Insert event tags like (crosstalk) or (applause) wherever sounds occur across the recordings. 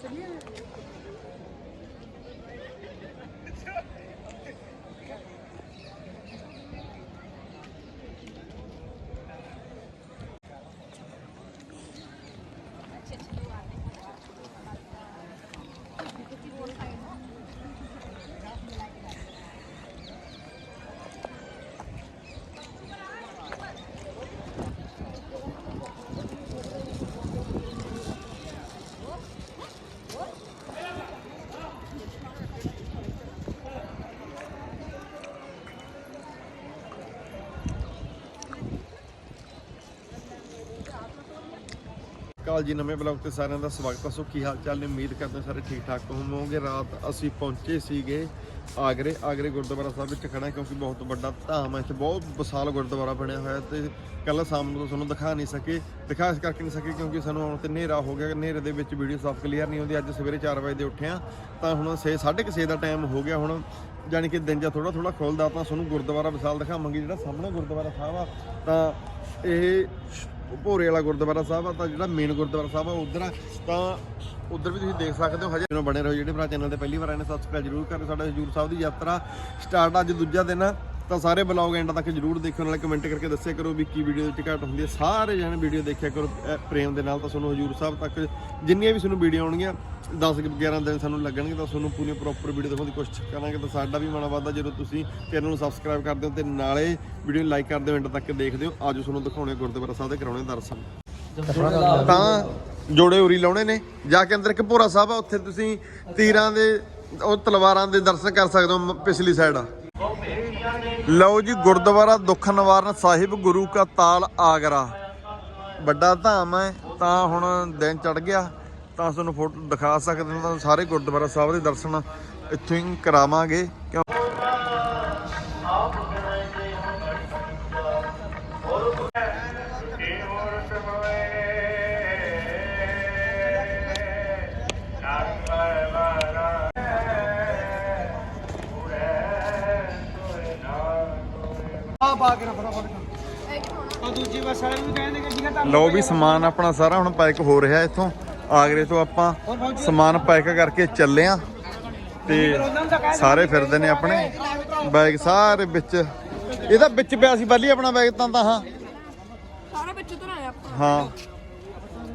Yeah. ਕਾਲ ਜੀ, ਨਵੇਂ blog ਤੇ ਸਾਰਿਆਂ ਦਾ ਸਵਾਗਤ ਹੈ। ਸੋ ਕੀ ਹਾਲ ਚਾਲ ਨੇ? ਉਮੀਦ ਕਰਦੇ ਹਾਂ ਸਾਰੇ ਠੀਕ ਠਾਕ ਹੋਵੋਗੇ। ਰਾਤ ਅਸੀਂ ਪਹੁੰਚੇ ਸੀਗੇ ਆਗਰੇ ਆਗਰੇ ਗੁਰਦੁਆਰਾ ਸਾਹਿਬ ਵਿੱਚ ਖੜਾ ਕਿਉਂਕਿ ਬਹੁਤ ਵੱਡਾ ਧਾਮ ਹੈ। ਇੱਥੇ ਬਹੁਤ ਵਿਸ਼ਾਲ ਗੁਰਦੁਆਰਾ ਬਣਿਆ ਹੋਇਆ ਤੇ ਕੱਲ ਸ਼ਾਮ ਨੂੰ ਤੁਹਾਨੂੰ ਦਿਖਾ ਨਹੀਂ ਸਕੇ, ਦਿਖਾ ਇਸ ਕਰਕੇ ਨਹੀਂ ਸਕੇ ਕਿਉਂਕਿ ਸਾਨੂੰ ਆਉਣ ਤੇ ਹਨੇਰਾ ਹੋ ਗਿਆ। ਹਨੇਰੇ ਦੇ ਵਿੱਚ ਵੀਡੀਓ ਸਾਫ਼ ਕਲੀਅਰ ਨਹੀਂ ਹੁੰਦੀ। ਅੱਜ ਸਵੇਰੇ 4 ਵਜੇ ਦੇ ਉੱਠਿਆ ਤਾਂ ਹੁਣ 6 6:30 ਦਾ ਟਾਈਮ ਹੋ ਗਿਆ ਹੁਣ। ਜਾਣੀ ਕਿ ਦਿਨ ਜਾਂ ਥੋੜਾ ਥੋੜਾ ਖੁੱਲਦਾ ਤਾਂ ਤੁਹਾਨੂੰ ਗੁਰਦੁਆਰਾ ਵਿਸ਼ਾਲ ਦਿਖਾਵਾਂਗੇ। ਜਿਹੜਾ ਸਾਹਮਣੇ ਗੁਰਦੁਆਰਾ ਸਾਹਿਬ ਆ, ਤਾਂ ਇਹ ਭੋਰੇ ਵਾਲਾ ਗੁਰਦੁਆਰਾ ਸਾਹਿਬ ਆ, ਤਾਂ ਜਿਹੜਾ ਮੇਨ ਗੁਰਦੁਆਰਾ ਸਾਹਿਬ ਆ, ਉਧਰ ਆ, ਤਾਂ ਉਧਰ ਵੀ ਤੁਸੀਂ ਦੇਖ ਸਕਦੇ ਹੋ, ਹਜੇ ਨੂੰ ਬਣੇ ਰਹੋ, ਜਿਹੜੇ ਭਰਾ ਚੈਨਲ ਤੇ ਪਹਿਲੀ ਵਾਰ ਆਏ ਨੇ ਸਬਸਕ੍ਰਾਈਬ ਜਰੂਰ ਕਰੋ ਸਾਡਾ ਹਜੂਰ ਸਾਹਿਬ ਦੀ ਯਾਤਰਾ ਸਟਾਰਟ ਅੱਜ ਦੂਜਾ ਦਿਨ ਆ। ਤਾਂ ਸਾਰੇ ਬਲੌਗ ਐਂਡ ਤੱਕ ਜਰੂਰ ਦੇਖੋ ਨਾਲੇ ਕਮੈਂਟ ਕਰਕੇ ਦੱਸਿਆ ਕਰੋ ਵੀ ਕੀ ਵੀਡੀਓ ਵਿੱਚ ਘੱਟ ਹੁੰਦੀ ਹੈ। ਸਾਰੇ ਜਣੇ ਵੀਡੀਓ ਦੇਖਿਆ ਕਰੋ ਪ੍ਰੇਮ ਦੇ ਨਾਲ ਤਾਂ ਤੁਹਾਨੂੰ ਹਜੂਰ ਸਾਹਿਬ ਤੱਕ ਜਿੰਨੀਆਂ ਵੀ ਤੁਹਾਨੂੰ ਵੀਡੀਓ ਆਉਣਗੀਆਂ 10 11 ਦਿਨ ਸਾਨੂੰ ਲੱਗਣਗੇ, ਤਾਂ ਤੁਹਾਨੂੰ ਪੂਰੀ ਪ੍ਰੋਪਰ ਵੀਡੀਓ ਦਿਖਾਉਣ ਦੀ ਕੋਸ਼ਿਸ਼ ਕਰਾਂਗੇ। ਤਾਂ ਸਾਡਾ ਵੀ ਮਨ ਵੱਧਦਾ ਜਦੋਂ ਤੁਸੀਂ ਚੈਨਲ ਨੂੰ ਸਬਸਕ੍ਰਾਈਬ ਕਰਦੇ ਹੋ ਤੇ ਨਾਲੇ ਵੀਡੀਓ ਲਾਈਕ ਕਰਦੇ ਹੋ ਐਂਡ ਤੱਕ ਦੇਖਦੇ ਹੋ, ਆਜੋ ਤੁਹਾਨੂੰ ਦਿਖਾਉਣੇ ਗੁਰਦੁਆਰਾ ਸਾਹਿਬ ਦੇ ਕਰਾਉਣੇ ਦਰਸ਼ਨ। ਤਾਂ ਜੋੜੇ ਉਰੀ ਲਾਉਣੇ ਨੇ, ਜਾ ਕੇ ਅੰਦਰ ਇੱਕ ਭੋਰਾ ਸਾਹਿਬ ਆ, ਉੱਥੇ ਤੁਸੀਂ ਤੀਰਾਂ ਦੇ, ਉਹ ਤਲਵਾਰਾਂ ਦੇ ਦਰਸ਼ਨ ਕਰ ਸਕਦੇ ਹੋ ਮ- ਪਿਛਲੀ ਸਾਈਡ ਆ। ਲਓ ਜੀ, ਗੁਰਦੁਆਰਾ ਦੁੱਖ ਨਿਵਾਰਨ ਸਾਹਿਬ ਗੁਰੂ ਕਾ ਤਾਲ ਆਗਰਾ। ਵੱਡਾ ਧਾਮ ਹੈ, ਤਾਂ ਹੁਣ ਦਿਨ ਚੜ ਗਿਆ। ਤਾਂ ਤੁਹਾਨੂੰ ਫੋਟੋ ਦਿਖਾ ਸਕਦੇ ਹਾਂ, ਤਾਂ ਸਾਰੇ ਗੁਰਦੁਆਰਾ ਸਾਹਿਬ ਦੇ ਦਰਸ਼ਨ ਇੱਥੋਂ ਹੀ ਕਰਾਵਾਂਗੇ। ਕਿਉਂ ਪਾ ਕੇ ਨਾ ਫਟਾਫਟ ਉਹ ਦੂਜੀ ਬੱਸ ਵਾਲੇ ਵੀ ਕਹਿੰਦੇ ਕਿ ਠੀਕ ਹੈ ਲਓ ਵੀ ਸਮਾਨ ਆਪਣਾ ਸਾਰਾ ਹੁਣ ਪੈਕ ਹੋ ਰਿਹਾ ਇੱਥੋਂ। ਆਗਰੇ ਤੋਂ ਆਪਾਂ ਸਮਾਨ ਪੈਕ ਕਰਕੇ ਚੱਲੇ ਆ ਤੇ ਸਾਰੇ ਫਿਰਦੇ ਨੇ ਆਪਣੇ ਬੈਗ ਸਾਰੇ ਵਿੱਚ। ਇਹਦਾ ਵਿੱਚ ਪਿਆ ਸੀ ਬਾਲੀ ਆਪਣਾ ਬੈਗ ਤਾਂ ਤਾਂ ਹਾਂ। ਸਾਰਾ ਵਿੱਚ ਤੋਂ ਆਇਆ ਆਪਾਂ ਹਾਂ।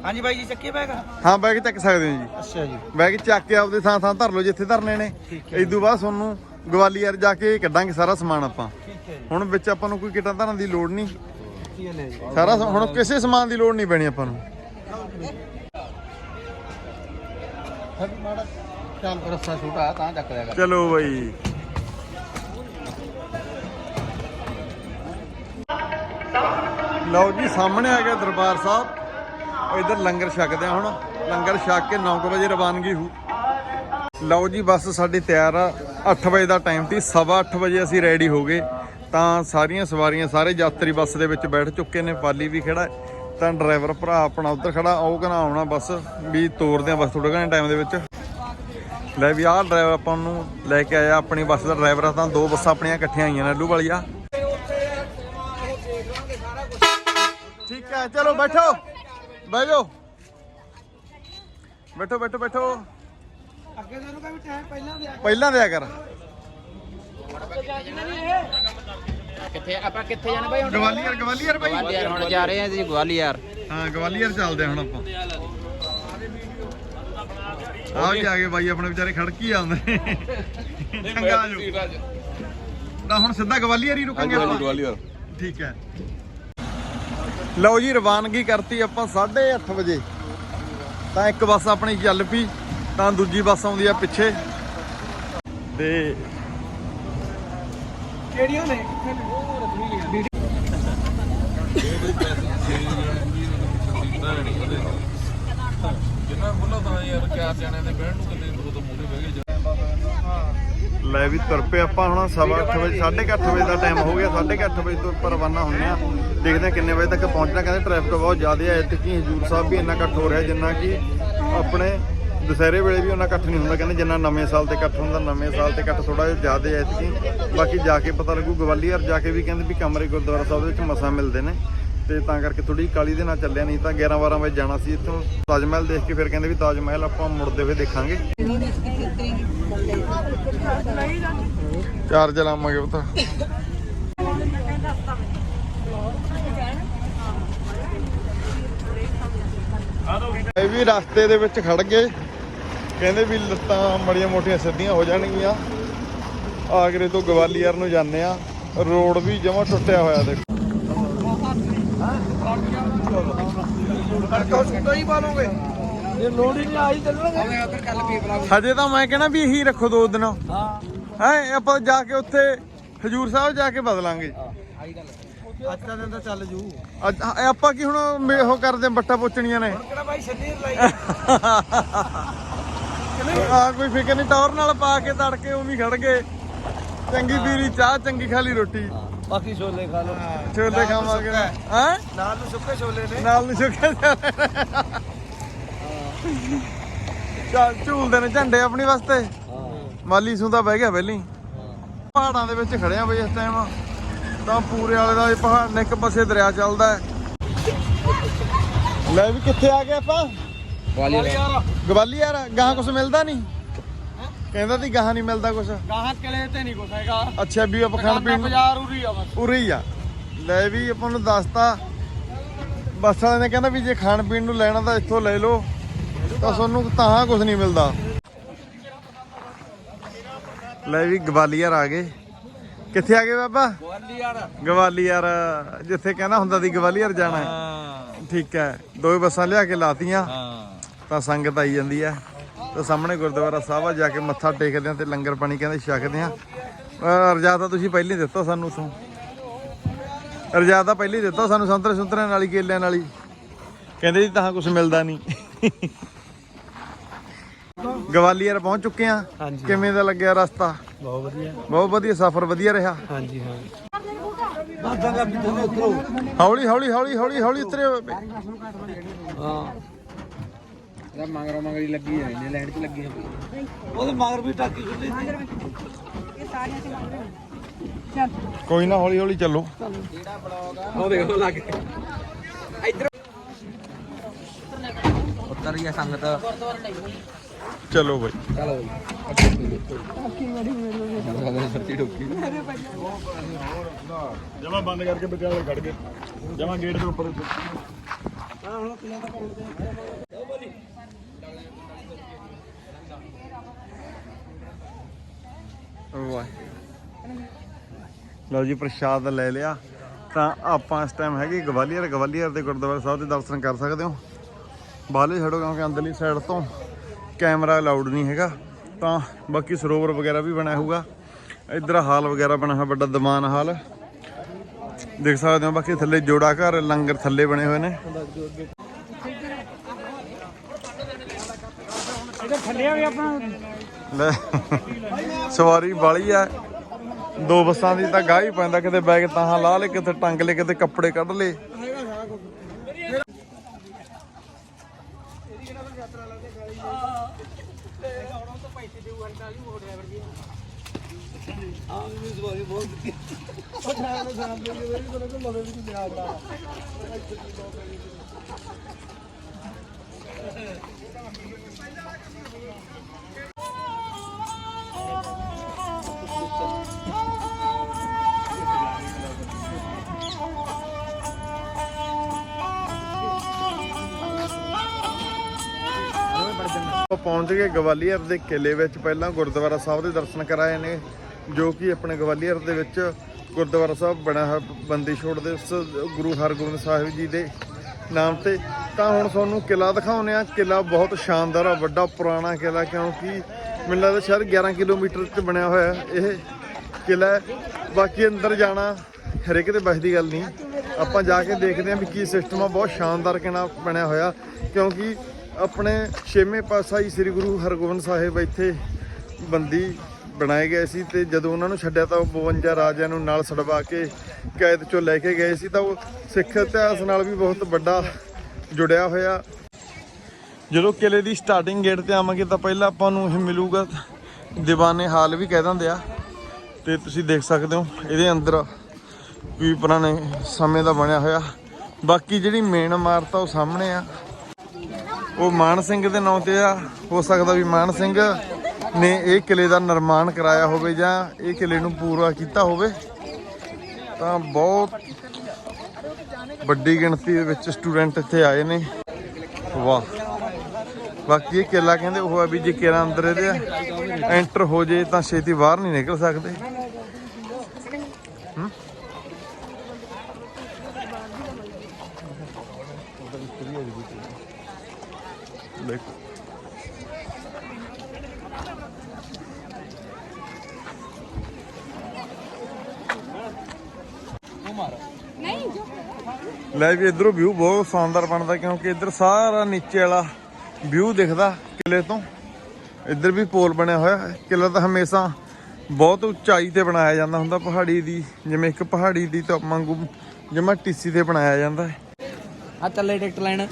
ਹਾਂਜੀ ਬਾਈ ਜੀ ਚੱਕੇ ਬੈਗ? ਹਾਂ ਬੈਗ ਚੱਕ ਸਕਦੇ ਹੋ ਜੀ। ਅੱਛਾ ਜੀ। ਬੈਗ ਚੱਕ ਕੇ ਆਪਦੇ ਥਾਂ ਥਾਂ ਧਰ ਲਓ ਜਿੱਥੇ ਧਰਨੇ ਨੇ। ਇਸ ਤੋਂ ਬਾਅਦ ਤੁਹਾਨੂੰ ਗਵਾਲੀਅਰ ਜਾ ਕੇ ਕੱਢਾਂਗੇ ਸਾਰਾ ਸਮਾਨ ਆਪਾਂ। ਠੀਕ ਹੈ ਹੁਣ ਵਿੱਚ ਆਪਾਂ ਨੂੰ ਕੋਈ ਕਿਟਾਂ ਧਰਨ ਦੀ ਲੋੜ ਨਹੀਂ। ਜੀ ਲੈ ਜੀ। ਸਾਰਾ ਸ- ਹੁਣ ਕਿਸੇ ਸਮਾਨ ਦੀ ਲੋੜ ਨਹੀਂ ਪੈਣੀ ਆਪਾਂ ਨੂੰ। ਚੱਲ ਰੱਸਾ ਛੋਟਾ ਤਾਂ ਚੱਕ ਲਿਆ ਕਰ। ਚਲੋ ਬਈ। ਲਓ ਜੀ ਸਾਹਮਣੇ ਆ ਗਿਆ ਦਰਬਾਰ ਸਾਹਿਬ। ਇਧਰ ਲੰਗਰ ਛਕਦੇ ਆ ਹੁਣ। ਲੰਗਰ ਛਕ ਕੇ 9 ਵਜੇ ਰਵਾਨਗੀ ਹੋ ਲਓ ਜੀ, ਬੱਸ ਸਾਡੀ ਤਿਆਰ ਆ। 8 ਵਜੇ ਦਾ ਟਾਈਮ ਸੀ, ਸਵਾ 8 ਵਜੇ ਅਸੀਂ ਰੈਡੀ ਹੋ ਗਏ। ਤਾਂ ਸਾਰੀਆਂ ਸਵਾਰੀਆਂ, ਸਾਰੇ ਯਾਤਰੀ ਬੱਸ ਦੇ ਵਿੱਚ ਬੈਠ ਚੁੱਕੇ ਨੇ। ਪਾਲੀ ਵੀ ਖੜਾ ਤਾਂ ਡਰਾਈਵਰ ਭਰਾ ਆਪਣਾ ਉੱਧਰ ਖੜਾ, ਉਹ ਕਹਿੰਦਾ ਆਉਣਾ ਬੱਸ, ਵੀ ਤੋਰਦੇ ਆ ਬੱਸ ਥੋੜੇ ਘੰਟੇ ਟਾਈਮ ਦੇ ਵਿੱਚ। ਲੈ ਵੀ ਆਹ ਡਰਾਈਵਰ ਆਪਾਂ ਨੂੰ ਲੈ ਕੇ ਆਇਆ, ਆਪਣੀ ਬੱਸ ਦਾ ਡਰਾਈਵਰ ਆ, ਤਾਂ ਦੋ ਬੱਸਾਂ ਆਪਣੀਆਂ ਇਕੱਠੀਆਂ ਆਈਆਂ ਨੇ, ਅੱਲੂ ਵਾਲੀਆ। ਠੀਕ ਹੈ, ਚਲੋ ਬੈਠੋ, ਬਹਿ ਜਾਓ। ਬੈਠੋ ਬੈਠੋ ਬੈਠੋ। ਅੱਗੇ ਸਾਨੂੰ ਕਹਿੰਦੇ ਟਾਈਮ ਪਹਿਲਾਂ ਦਿਆ ਕਰ। ਕਿੱਥੇ ਆਪਾਂ ਕਿੱਥੇ ਜਾਣਾ ਬਾਈ ਹੁਣ? ਗਵਾਲੀਅਰ ਗਵਾਲੀਅਰ ਭਾਈ ਗਵਾਲੀਅਰ ਹੁਣ ਜਾ ਰਹੇ ਆ ਜੀ ਗਵਾਲੀਅਰ। ਹਾਂ ਗਵਾਲੀਅਰ ਚੱਲਦੇ ਆ ਹੁਣ ਆਪਾਂ। ਆ ਵੀ ਆ ਗਏ ਬਾਈ ਆਪਣੇ ਵਿਚਾਰੇ ਖੜਕੀ ਆਉਂਦੇ ਨੇ ਚੰਗਾ ਆ ਜਾਓ। ਤਾਂ ਹੁਣ ਸਿੱਧਾ ਗਵਾਲੀਅਰ ਹੀ ਰੁਕਾਂਗੇ ਆਪਾਂ? ਗਵਾਲੀਅਰ। ਠੀਕ ਹੈ। ਲਓ ਜੀ ਰਵਾਨਗੀ ਕਰਤੀ ਆਪਾਂ 8:30 ਵਜੇ। ਤਾਂ ਇੱਕ ਬੱਸ ਆਪਣੀ ਚੱਲ ਪਈ। ਤਾਂ ਦੂਜੀ ਬੱਸ ਆਉਂਦੀ ਆ ਪਿੱਛੇ। ਤੇ ਕਿਹੜੀਆਂ ਨੇ? ਲੈ ਵੀ ਤੁਰ ਪਏ ਆਪਾਂ ਹੁਣ ਸਵਾ ਅੱਠ ਵਜੇ 8:30 ਵਜੇ ਦਾ ਟਾਈਮ ਹੋ ਗਿਆ 8:30 ਵਜੇ ਤੋਂ ਉੱਪਰ ਰਵਾਨਾ ਹੁੰਨੇ ਆ ਦੇਖਦੇ ਆ ਕਿੰਨੇ ਵਜੇ ਤੱਕ ਪਹੁੰਚਣਾ ਕਹਿੰਦੇ ਟ੍ਰੈਫਿਕ ਬਹੁਤ ਜ਼ਿਆਦਾ ਹੈ ਇੱਥੇ ਕੀ ਹਜੂਰ ਸਾਹਿਬ ਵੀ ਇੰਨਾ ਇਕੱਠ ਹੋ ਰਿਹਾ ਜਿੰਨਾ ਕਿ ਆਪਣੇ ਦੁਸਹਿਰੇ ਵੇਲੇ ਵੀ ਉਹਨਾਂ ਇਕੱਠ ਨਹੀਂ ਹੁੰਦਾ, ਕਹਿੰਦੇ ਜਿੰਨਾ ਨਵੇਂ ਸਾਲ ਤੇ ਇਕੱਠ ਹੁੰਦਾ, ਨਵੇਂ ਸਾਲ ਤੇ ਇਕੱਠ ਥੋੜਾ ਜਿਹਾ ਜ਼ਿਆਦਾ ਹੈ ਇੱਥੇ ਬਾਕੀ ਜਾ ਕੇ ਪਤਾ ਲੱਗੂ, ਗਵਾਲੀਅਰ ਜਾ ਕੇ ਵੀ ਕਹਿੰਦੇ ਵੀ ਕਮਰੇ ਗੁਰਦੁਆਰਾ ਸਾਹਿਬ ਦੇ ਵਿੱਚ ਮਸਾਂ ਮਿਲਦੇ ਨੇ। ਤੇ ਤਾਂ ਕਰਕੇ ਥੋੜੀ ਕਾਲੀ ਦੇ ਨਾਲ ਚੱਲਿਆ, ਨਹੀਂ ਤਾਂ 11 12 ਵਜੇ ਜਾਣਾ ਸੀ ਇੱਥੋਂ। ਤਾਜ ਮਹਿਲ ਦੇਖ ਕੇ ਫਿਰ ਕਹਿੰਦੇ ਵੀ ਤਾਜ ਮਹਿਲ ਆਪਾਂ ਮੁੜਦੇ ਹੋਏ ਦੇਖਾਂਗੇ। ਚਾਰ ਜਲਾਵਾਂਗੇ ਉਹ ਤਾਂ। ਇਹ ਵੀ ਰਸਤੇ ਦੇ ਵਿੱਚ ਖੜ ਗਏ। ਕਹਿੰਦੇ ਵੀ ਲੱਤਾਂ ਮੜੀਆਂ ਮੋਟੀਆਂ ਸਿੱਧੀਆਂ ਹੋ ਜਾਣਗੀਆਂ। ਆਗਰੇ ਤੋਂ ਗਵਾਲੀਅਰ ਨੂੰ ਜਾਂਦੇ ਆ। ਰੋਡ ਵੀ ਜਮਾਂ ਟੁੱਟਿਆ ਹੋਇਆ ਦੇਖੋ। ਹਜੇ ਤਾਂ ਮੈਂ ਕਹਿਣਾ ਵੀ ਇਹੀ ਰੱਖੋ ਦੋ ਦਿਨ। ਹਾਂ। ਹੈ ਆਪਾਂ ਜਾ ਕੇ ਉੱਥੇ ਹਜੂਰ ਸਾਹਿਬ ਜਾ ਕੇ ਬਦਲਾਂਗੇ। ਅੱਜ ਦਾ ਦਿਨ ਤਾਂ ਚੱਲ ਜੂ। ਅੱਜ ਇਹ ਆਪਾਂ ਕੀ ਹੁਣ ਉਹ ਕਰਦੇ ਬੱਟਾ ਪੋਚਣੀਆਂ ਨੇ। ਕਿਹੜਾ ਬਾਈ ਸ਼ਨੀਰ ਲਈ। (laughs) ਆ ਕੋਈ ਫਿਕਰ ਨਹੀਂ। ਟੌਰ ਨਾਲ ਪਾ ਕੇ ਤੜਕੇ ਉਵੇਂ ਹੀ ਖੜ ਗਏ। ਚੰਗੀ ਪੀਰੀ ਚਾਹ ਚੰਗੀ ਖਾਲੀ ਰੋਟੀ। ਬਾਕੀ ਛੋਲੇ ਖਾ ਲਓ। ਛੋਲੇ ਖਾਵਾਂਗੇ। ਹੈ। ਨਾਲ ਨੂੰ ਸੁੱਕੇ ਛੋਲੇ ਨੇ। ਨਾਲ ਨੂੰ ਚੁੱਕੇ ਚੱਲ ਝੂਲਦੇ ਨੇ ਝੰਡੇ ਆਪਣੀ ਵਾਸਤੇ। ਮਾਲੀ ਸੂ ਤਾਂ ਬਹਿ ਗਿਆ ਪਹਿਲੀ ਪਹਾੜਾਂ ਦੇ ਵਿੱਚ ਖੜੇ ਆ ਬਈ ਇਸ ਟਾਈਮ ਤਾਂ ਪੂਰੇ ਵਾਲੇ ਦਾ ਪਹਾੜ ਨੇ ਇੱਕ ਪਾਸੇ ਦਰਿਆ ਚੱਲਦਾ ਹੈ। ਲੈ ਵੀ ਕਿੱਥੇ ਆ ਗਏ ਆਪਾਂ? ਗਵਾਲੀ ਯਾਰ ਗਾਹਾਂ ਕੁਝ ਮਿਲਦਾ ਨਹੀਂ? ਕਹਿੰਦਾ ਤੀ ਗਾਹਾਂ ਨਹੀਂ ਮਿਲਦਾ ਕੁਝ ਗਾਹਾਂ ਕਿਲੇ ਤੇ ਨਹੀਂ ਕੁਛ ਹੈਗਾ। ਅੱਛਾ ਵੀ ਆਪਾਂ ਖਾਣ ਪੀਣ ਨੂੰ ਬਾਜ਼ਾਰ ਉਰੀ ਆ ਬਸ। ਉਰੇ ਆ। ਲੈ ਵੀ ਆਪਾਂ ਨੂੰ ਦੱਸਤਾ। ਬੱਸ ਵਾਲੇ ਨੇ ਕਹਿੰਦਾ ਵੀ ਜੇ ਖਾਣ ਪੀਣ ਨੂੰ ਲੈਣਾ ਤਾਂ ਇੱਥੋਂ ਲੈ ਲਓ। ਤਾਂ ਤੁਹਾਨੂੰ ਤਾਂ ਕੁਝ ਨਹੀਂ ਮਿਲਦਾ। ਲੈ ਵੀ ਗਵਾਲੀਅਰ ਆ ਗਏ। ਕਿੱਥੇ ਆ ਗਏ ਬਾਬਾ? ਯਾਰ ਗਵਾਲੀਅਰ ਜਿੱਥੇ ਕਹਿੰਦਾ ਹੁੰਦਾ ਸੀ ਗਵਾਲੀਅਰ ਜਾਣਾ। ਠੀਕ ਹੈ। ਦੋ ਬੱਸਾਂ ਲਿਆ ਕੇ ਲਾਤੀਆਂ। ਹਾਂ। ਤਾਂ ਸੰਗਤ ਆਈ ਜਾਂਦੀ ਹੈ ਤੇ ਸਾਹਮਣੇ ਗੁਰਦੁਆਰਾ ਸਾਹਿਬ ਆ ਜਾ ਕੇ ਮੱਥਾ ਟੇਕਦੇ ਆ ਤੇ ਲੰਗਰ ਪਾਣੀ ਕਹਿੰਦੇ ਛਕਦੇ ਆ। ਰਜਾ ਤਾਂ ਤੁਸੀਂ ਪਹਿਲਾਂ ਦਿੱਤਾ ਸਾਨੂੰ ਉਥੋਂ। ਰਜਾ ਤਾਂ ਪਹਿਲਾਂ ਦਿੱਤਾ ਸਾਨੂੰ ਸੰਤਰੇ ਸੰਤਰੇ ਨਾਲ ਹੀ ਕੇਲਿਆਂ ਨਾਲ ਹੀ। ਕਹਿੰਦੇ ਜੀ ਤਾਂ ਕੁਝ ਮਿਲਦਾ ਨਹੀਂ। ਗਵਾਲੀਅਰ ਪਹੁੰਚ ਚੁੱਕੇ ਆ। ਕਿਵੇਂ ਦਾ ਲੱਗਿਆ ਰਸਤਾ? ਬਹੁਤ ਵਧੀਆ। ਬਹੁਤ ਵਧੀਆ ਸਫ਼ਰ ਵਧੀਆ ਰਿਹਾ। ਹਾਂਜੀ ਹਾਂ। ਬਾਦਾਂ ਦਾ ਪਿੱਛੇ ਉਤਰੋ ਹੌਲੀ ਹੌਲੀ ਹੌਲੀ ਹੌਲੀ ਹੌਲੀ ਉਤਰੇ। ਹਾਂ। ਇਹਦਾ ਮੰਗਰੋ ਮੰਗਰੀ ਲੱਗੀ ਹੋਈ ਨੇ ਲਾਈਨ 'ਚ ਲੱਗੀ ਹੋਈ ਉਹਦੇ ਮਗਰ ਵੀ ਟਾਕੀ ਛੁੱਟੀ ਕੋਈ ਨਾ ਹੌਲੀ ਹੌਲੀ ਚੱਲੋ। ਉਹ ਦੇਖੋ ਲੱਗ ਇੱਧਰ ਉੱਤਰ ਗਿਆ ਸੰਗਤ। ਚਲੋ ਬਾਈ। ਚਲੋ ਜਮਾ ਬੰਦ ਕਰਕੇ ਵਿਚਾਲੇ ਖੜ ਗਏ। ਜਮਾ ਗੇਟ ਦੇ ਉੱਪਰ। ਵਾਹ ਲਓ ਜੀ, ਪ੍ਰਸ਼ਾਦ ਲੈ ਲਿਆ। ਤਾਂ ਆਪਾਂ ਇਸ ਟਾਈਮ ਹੈਗੇ ਗਵਾਲੀਅਰ। ਗਵਾਲੀਅਰ ਦੇ ਗੁਰਦੁਆਰਾ ਸਾਹਿਬ ਦੇ ਦਰਸ਼ਨ ਕਰ ਸਕਦੇ ਹੋ। ਬਾਹਲੇ ਛੱਡੋ, ਕਿਉਂਕਿ ਅੰਦਰਲੀ ਸਾਈਡ ਤੋਂ ਕੈਮਰਾ ਅਲਾਉਡ ਨਹੀਂ ਹੈਗਾ। ਤਾਂ ਬਾਕੀ ਸਰੋਵਰ ਵਗੈਰਾ ਵੀ ਬਣਿਆ ਹੋਊਗਾ। ਇੱਧਰ ਹਾਲ ਵਗੈਰਾ ਬਣਿਆ ਹੋਇਆ, ਵੱਡਾ ਦਮਾਨ ਹਾਲ। ਦੇਖ ਸਕਦੇ ਹੋ, ਬਾਕੀ ਥੱਲੇ ਜੋੜਾ ਘਰ, ਲੰਗਰ ਥੱਲੇ ਬਣੇ ਹੋਏ ਨੇ। ਥੱਲੇ ਆ ਆਪਣਾ? ਸਵਾਰੀ ਬਾਲੀ ਆ। ਦੋ ਬੱਸਾਂ ਦੀ ਤਾਂ ਗਾਹ ਹੀ ਪੈਂਦਾ, ਕਿਤੇ ਬੈਗ ਤਾਹਾਂ ਲਾ ਲੇ ਕਿਤੇ ਟੰਗ ਲੇ ਕਿਤੇ ਕੱਪੜੇ ਕੱਢ ਲੇ ਆਪਾਂ ਪਹੁੰਚ ਗਏ ਗਵਾਲੀਅਰ ਦੇ ਕਿਲੇ ਵਿੱਚ। ਪਹਿਲਾਂ ਗੁਰਦੁਆਰਾ ਸਾਹਿਬ ਦੇ ਦਰਸ਼ਨ ਕਰਾਏ ਨੇ, ਜੋ ਕਿ ਆਪਣੇ ਗਵਾਲੀਅਰ ਦੇ ਵਿੱਚ ਗੁਰਦੁਆਰਾ ਸਾਹਿਬ ਬਣਿਆ ਹੋਇਆ ਬੰਦੀ ਛੋੜ ਦੇ ਉਸ ਗੁਰੂ ਹਰਗੋਬਿੰਦ ਸਾਹਿਬ ਜੀ ਦੇ ਨਾਮ ਤੇ। ਤਾਂ ਹੁਣ ਤੁਹਾਨੂੰ ਕਿਲਾ ਦਿਖਾਉਂਦੇ ਆ ਕਿਲਾ ਬਹੁਤ ਸ਼ਾਨਦਾਰ ਆ, ਵੱਡਾ ਪੁਰਾਣਾ ਕਿਲਾ ਕਿਉਂਕਿ ਮੈਨੂੰ ਲੱਗਦਾ ਸ਼ਾਇਦ 11 ਕਿਲੋਮੀਟਰ ਚ ਬਣਿਆ ਹੋਇਆ ਇਹ ਕਿਲਾ ਬਾਕੀ ਅੰਦਰ ਜਾਣਾ ਹਰੇਕ ਦੇ ਬਸ ਦੀ ਗੱਲ ਨਹੀਂ। ਆਪਾਂ ਜਾ ਕੇ ਦੇਖਦੇ ਹਾਂ ਵੀ ਕੀ ਸਿਸਟਮ ਆ, ਬਹੁਤ ਸ਼ਾਨਦਾਰ ਕਿਲਾ ਬਣਿਆ ਹੋਇਆ, ਕਿਉਂਕਿ ਆਪਣੇ ਛੇਵੇਂ ਪਾਤਸ਼ਾਹੀ ਸ੍ਰੀ ਗੁਰੂ ਹਰਗੋਬਿੰਦ ਸਾਹਿਬ ਇੱਥੇ ਬੰਦੀ ਬਣਾਏ ਗਏ ਸੀ ਤੇ ਜਦੋਂ ਉਹਨਾਂ ਨੂੰ ਛੱਡਿਆ ਤਾਂ ਉਹ 52 ਰਾਜਿਆਂ ਨੂੰ ਨਾਲ ਛਡਵਾ ਕੇ ਕੈਦ ਚੋਂ ਲੈ ਕੇ ਗਏ ਸੀ ਤਾਂ ਉਹ ਸਿੱਖ ਇਤਿਹਾਸ ਨਾਲ ਵੀ ਬਹੁਤ ਵੱਡਾ ਜੁੜਿਆ ਹੋਇਆ। ਜਦੋਂ ਕਿਲੇ ਦੀ ਸਟਾਰਟਿੰਗ ਗੇਟ ਤੇ ਆਵਾਂਗੇ ਤਾਂ ਪਹਿਲਾਂ ਆਪਾਂ ਨੂੰ ਇਹ ਮਿਲੂਗਾ, ਦੀਵਾਨੇ ਹਾਲ ਵੀ ਕਹਿ ਦਿੰਦੇ ਆ। ਤੇ ਤੁਸੀਂ ਦੇਖ ਸਕਦੇ ਹੋ, ਇਹਦੇ ਅੰਦਰ ਵੀ ਪੁਰਾਣੇ ਸਮੇਂ ਦਾ ਬਣਿਆ ਹੋਇਆ। ਬਾਕੀ ਜਿਹੜੀ ਮੇਨ ਇਮਾਰਤ ਆ ਉਹ ਸਾਹਮਣੇ ਆ। ਉਹ ਮਾਨ ਸਿੰਘ ਦੇ ਨਾਂ ਤੇ ਆ। ਹੋ ਸਕਦਾ ਵੀ ਮਾਨ ਸਿੰਘ ਨੇ ਇਹ ਕਿਲੇ ਦਾ ਨਿਰਮਾਣ ਕਰਾਇਆ ਹੋਵੇ ਜਾਂ ਇਹ ਕਿਲੇ ਨੂੰ ਪੂਰਾ ਕੀਤਾ ਹੋਵੇ। ਤਾਂ ਬਹੁਤ ਵੱਡੀ ਗਿਣਤੀ ਦੇ ਵਿੱਚ ਸਟੂਡੈਂਟ ਇੱਥੇ ਆਏ ਨੇ। ਵਾਹ। ਬਾਕੀ ਇਹ ਕਿਲਾ ਕਹਿੰਦੇ ਉਹ ਆ ਵੀ ਜੇ ਕਿਲਾ ਅੰਦਰ ਇਹਦੇ ਐਂਟਰ ਹੋ ਜੇ ਤਾਂ ਛੇਤੀ ਬਾਹਰ ਨਹੀਂ ਨਿਕਲ ਸਕਦੇ। ਜੋ ਲੈ ਵੀ ਇਧਰੋਂ ਵਿਊ ਬਹੁਤ ਸ਼ਾਨਦਾਰ ਬਣਦਾ ਕਿਉਂਕਿ ਇੱਧਰ ਸਾਰਾ ਨੀਚੇ ਵਾਲਾ ਵਿਊ ਦਿਖਦਾ ਕਿਲੇ ਤੋਂ। ਇੱਧਰ ਵੀ ਪੋਲ ਬਣਿਆ ਹੋਇਆ ਹੈ। ਕਿਲਾ ਤਾਂ ਹਮੇਸ਼ਾ ਬਹੁਤ ਉਚਾਈ ਤੇ ਬਣਾਇਆ ਜਾਂਦਾ ਹੁੰਦਾ। ਪਹਾੜੀ ਦੀ ਜਿਵੇਂ ਇੱਕ ਪਹਾੜੀ ਦੀ ਤਾਂ ਵਾਂਗੂ ਜਿਵੇਂ ਟੀਸੀ ਤੇ ਬਣਾਇਆ ਜਾਂਦਾ ਹੈ। ਆ ਚੱਲੇ ਟਿਕਟ ਲੈਣ।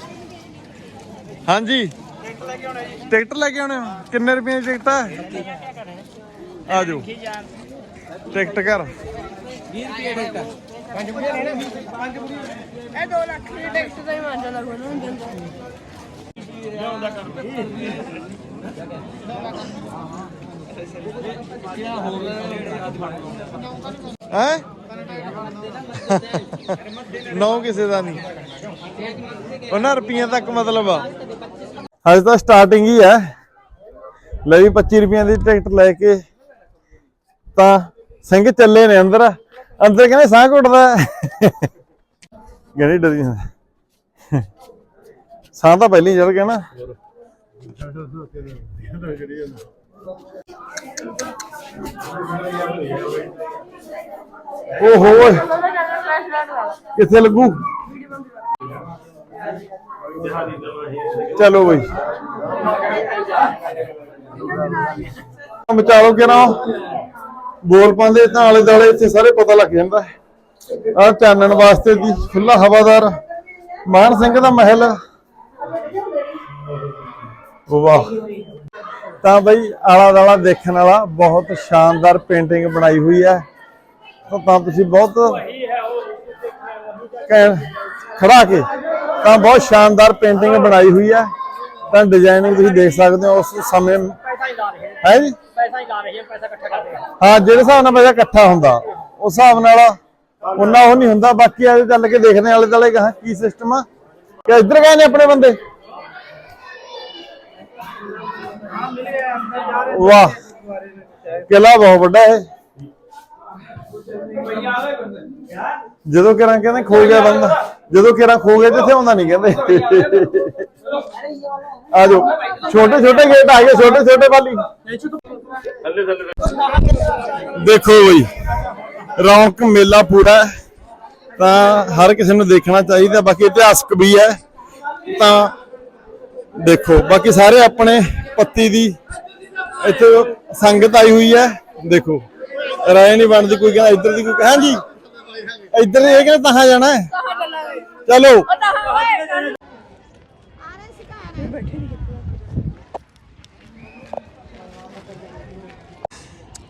ਹਾਂਜੀ। ਟਿਕਟ ਲੈ ਕੇ ਆਉਣੇ ਹੋ? ਕਿੰਨੇ ਰੁਪਏ ਦੀ ਟਿਕਟ ਆ? ਜਾਓ ਟਿਕਟ ਕਰ। 20 ਰੁਪਏ ਟਿਕਟ ਇਹ 2 ਲੱਖ ਦੀ ਟੈਕਸ ਦਾ ਹੀ ਮਾਂਜਾ ਲੱਗ ਰਿਹਾ ਹੁੰਦੇ ਹੈ? ਨੌ ਕਿਸੇ ਦਾ ਨਹੀਂ। ਉਹਨਾਂ ਰੁਪਈਆਂ ਤੱਕ ਮਤਲਬ ਆ। ਹਜੇ ਤਾਂ ਸਟਾਰਟਿੰਗ ਹੀ ਹੈ। ਲੈ ਵੀ 25 ਰੁਪਈਆਂ ਦੀ ਟਿਕਟ ਲੈ ਕੇ ਤਾਂ ਸਿੰਘ ਚੱਲੇ ਨੇ ਅੰਦਰ। ਅੰਦਰ ਕਹਿੰਦੇ ਸਾਹ ਘੁੱਟਦਾ। ਗਣੀ ਡਰੀ ਸਾਹ ਤਾਂ ਪਹਿਲਾਂ ਚੜ ਗਿਆ ਨਾ। ਓਹੋ। ਕਿੱਥੇ ਲੱਗੂ? ਚਲੋ ਬਈ। ਬਚਾਓ ਕਿ ਨਾ ਬੋਲ ਪਾਉਂਦੇ ਤਾਂ ਆਲੇ ਦਾਲੇ ਇੱਥੇ ਸਾਰੇ ਪਤਾ ਲੱਗ ਜਾਂਦਾ। ਆ ਚਾਨਣ ਵਾਸਤੇ ਦੀ ਖੁੱਲਾ ਹਵਾਦਾਰ। ਮਾਨ ਸਿੰਘ ਦਾ ਮਹਿਲ। ਵਾਹ। ਤਾਂ ਬਈ ਆਲਾ ਦਾਲਾ ਦੇਖਣ ਵਾਲਾ ਬਹੁਤ ਸ਼ਾਨਦਾਰ ਪੇਂਟਿੰਗ ਬਣਾਈ ਹੋਈ ਹੈ। ਤਾਂ ਤੁਸੀਂ ਬਹੁਤ ਖੜਾ ਕੇ। ਤਾਂ ਬਹੁਤ ਸ਼ਾਨਦਾਰ ਪੇਂਟਿੰਗ ਬਣਾਈ ਹੋਈ ਹੈ। ਤਾਂ ਡਿਜ਼ਾਈਨਿੰਗ ਤੁਸੀਂ ਦੇਖ ਸਕਦੇ ਹੋ ਉਸ ਸਮੇਂ। ਹੈ ਜੀ? ਹਾਂ, ਜਿਹੜੇ ਹਿਸਾਬ ਨਾਲ ਪੈਸਾ ਇਕੱਠਾ ਹੁੰਦਾ, ਉਸ ਹਿਸਾਬ ਨਾਲ ਉਹਨਾਂ ਉਹ ਨਹੀਂ ਹੁੰਦਾ। ਬਾਕੀ ਆ ਚੱਲ ਕੇ ਦੇਖਦੇ ਆਲੇ ਦੁਆਲੇ ਕਹਾਂ ਕੀ ਸਿਸਟਮ ਆ। ਕਿ ਇੱਧਰ ਗਏ ਨੇ ਆਪਣੇ ਬੰਦੇ? ਵਾਹ ਕਿਲਾ ਬਹੁਤ ਵੱਡਾ ਹੈ ਜਦੋਂ ਕਿਰਾਂ ਕਹਿੰਦੇ ਖੋ ਗਿਆ ਬੰਦਾ, ਜਦੋਂ ਕਿਰਾਂ ਖੋ ਗਿਆ, ਜਿੱਥੇ ਆਉਂਦਾ ਨਹੀਂ ਕਹਿੰਦੇ। ਆ ਜਾਓ ਛੋਟੇ ਛੋਟੇ ਗੇਟ ਆ ਗਏ, ਛੋਟੇ ਛੋਟੇ ਵਾਲੀ ਦੇਖੋ ਬਈ, ਰੌਣਕ ਮੇਲਾ ਪੂਰਾ ਤਾਂ ਹਰ ਕਿਸੇ ਨੂੰ ਦੇਖਣਾ ਚਾਹੀਦਾ, ਬਾਕੀ ਇਤਿਹਾਸਕ ਵੀ ਹੈ। ਤਾਂ ਦੇਖੋ, ਬਾਕੀ ਸਾਰੇ ਆਪਣੇ ਪੱਤੀ ਦੀ ਇੱਥੇ ਸੰਗਤ ਆਈ ਹੋਈ ਹੈ, ਦੇਖੋ। ਰਾਏ ਨਹੀਂ ਬਣਦੀ, ਕੋਈ ਕਹਿੰਦਾ ਇੱਧਰ ਦੀ ਕੋਈ ਹਾਂਜੀ। ਇੱਧਰ ਇਹ ਕਹਿੰਦਾ ਤਾਂ ਜਾਣਾ ਹੈ। ਚਲੋ।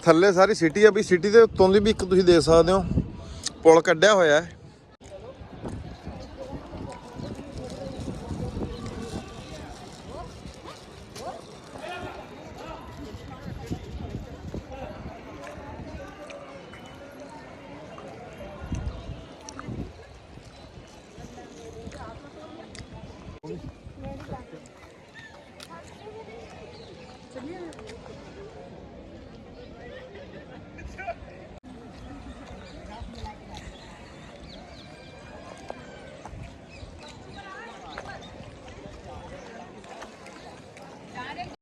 ਥੱਲੇ ਸਾਰੀ ਸਿਟੀ ਆ ਵੀ, ਸਿਟੀ ਦੇ ਉੱਤੋਂ ਦੀ ਵੀ ਇੱਕ ਤੁਸੀਂ ਦੇਖ ਸਕਦੇ ਹੋ। ਪੁਲ ਕੱਢਿਆ ਹੋਇਆ ਹੈ।